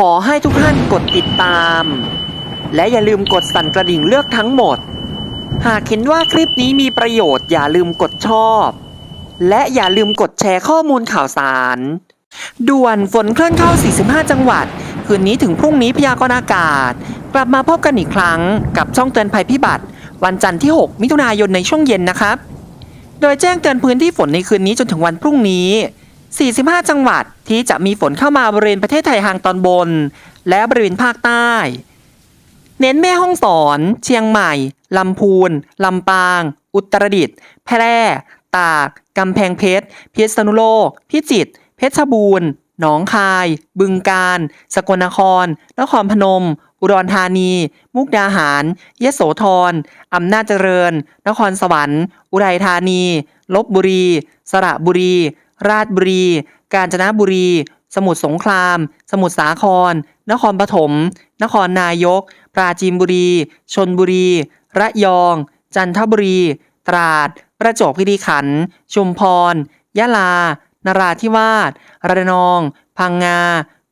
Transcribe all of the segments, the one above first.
ขอให้ทุกท่านกดติดตาม และอย่าลืมกดสั่นกระดิ่งเลือกทั้งหมด หากเห็นว่าคลิปนี้มีประโยชน์อย่าลืมกดชอบ และอย่าลืมกดแชร์ข้อมูลข่าวสาร ด่วนฝนเคลื่อนเข้า 45 จังหวัด คืนนี้ถึงพรุ่งนี้พยากรณ์อากาศ กลับมาพบกันอีกครั้งกับช่องเตือนภัยพิบัติ วันจันทร์ที่ 6 มิถุนายนในช่วงเย็นนะครับ โดยแจ้งเตือนพื้นที่ฝนในคืนนี้จนถึงวันพรุ่งนี้ 45 จังหวัดที่จะมีฝนเข้ามาบริเวณประเทศไทยทางตอนบน และบริเวณภาคใต้ เน้นแม่ห้องสอน เชียงใหม่ ลำพูน ลำปาง อุตรดิตถ์แพร่ ตาก กำแพงเพชร พิษณุโลก พิจิตร เพชรบูรณ์ หนองคาย บึงกาฬ สกลนคร นครพนม อุดรธานี มุกดาหาร ยโสธร อำนาจเจริญ นครสวรรค์ อุทัยธานี ลบบุรี สระบุรี ราชบุรี กาญจนบุรี สมุทรสงคราม สมุทรสาคร นครปฐม นครนายก ปราจีนบุรี ชนบุรี ระยอง จันทบุรี ตราด ประจวบคีรีขันธ์ ชุมพร ยะลา นราธิวาส ระนอง พังงา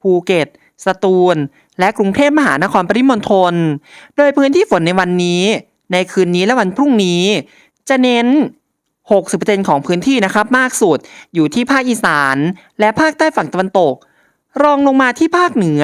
ภูเก็ต สตูล และกรุงเทพมหานครปริมณฑล โดยพื้นที่ฝนในวันนี้ ในคืนนี้และวันพรุ่งนี้ จะเน้น 60%ของพื้นที่นะครับมากสุดอยู่ที่ภาคอีสาน และภาคใต้ฝั่งตะวันตก รองลงมาที่ภาคเหนือ